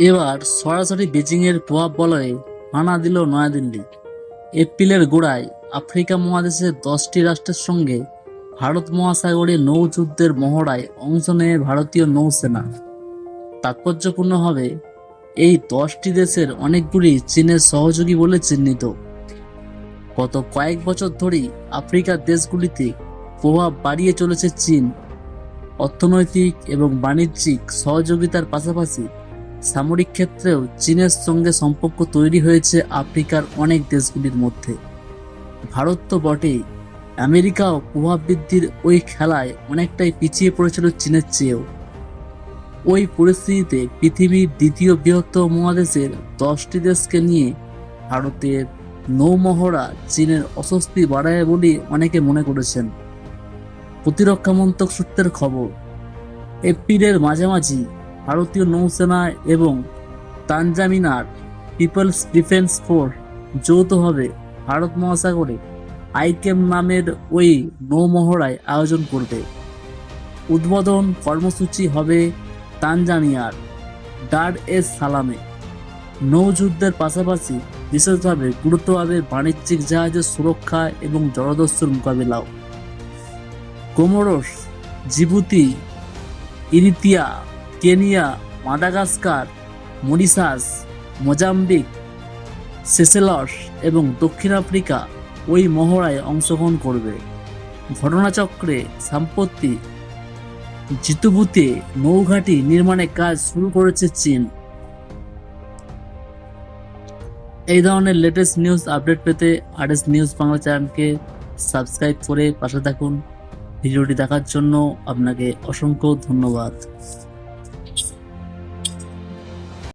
এবার সরাসরি বেজিংয়ের প্রভাব বলয়ে হানা দিল নয়াদিল্লি। এপ্রিলের গোড়ায় আফ্রিকা মহাদেশের দশটি রাষ্ট্রের সঙ্গে ভারত মহাসাগরে নৌযুদ্ধের মহড়ায় অংশ নেয় ভারতীয় নৌসেনা। তাৎপর্যপূর্ণ হবে, এই দশটি দেশের অনেকগুলি চীনের সহযোগী বলে চিহ্নিত। গত কয়েক বছর ধরেই আফ্রিকার দেশগুলিতে প্রভাব বাড়িয়ে চলেছে চীন। অর্থনৈতিক এবং বাণিজ্যিক সহযোগিতার পাশাপাশি সামরিক ক্ষেত্রেও চীনের সঙ্গে সম্পর্ক তৈরি হয়েছে আফ্রিকার অনেক দেশগুলির মধ্যে। ভারত তো বটেই। আমেরিকাও প্রভাব বৃদ্ধির ওই খেলায় অনেকটাই পিছিয়ে পড়েছিল চীনের চেয়েও। ওই পরিস্থিতিতে পৃথিবীর দ্বিতীয় বৃহত্তম মহাদেশের দশটি দেশকে নিয়ে ভারতের নৌমহড়া চীনের অস্বস্তি বাড়ায় বলে অনেকে মনে করেছেন। প্রতিরক্ষা মন্ত্রক সূত্রের খবর, এপ্রিলের মাঝামাঝি ভারতীয় নৌসেনা এবং তানজামিনার পিপলস ডিফেন্স ফোর্স যৌথভাবে ভারত মহাসাগরে আইকেম নামের ওই নৌমহড়ায় আয়োজন করবে। উদ্বোধন কর্মসূচি হবে তানজানিয়ার ডার এস সালামে। নৌযুদ্ধের পাশাপাশি বিশেষভাবে গুরুত্ব পাবে বাণিজ্যিক জাহাজের সুরক্ষা এবং জলদস্যুর মোকাবিলাও। Comoros, Djibouti, Eritrea Kenya, Madagascar, Mauritius, Mozambique, Seychelles এবং দক্ষিণ আফ্রিকা ওই মহড়ায় অংশগ্রহণ করবে। ঘটনাচক্রে সাম্প্রতি জিতুবুতে, নৌঘাটি নির্মাণের কাজ শুরু করেছে চীন। এই ধরনের লেটেস্ট নিউজ আপডেট পেতে আরএস নিউজ বাংলা চ্যানেলকে সাবস্ক্রাইব করে পাশে থাকুন। ভিডিওটি দেখার জন্য আপনাকে অসংখ্য ধন্যবাদ।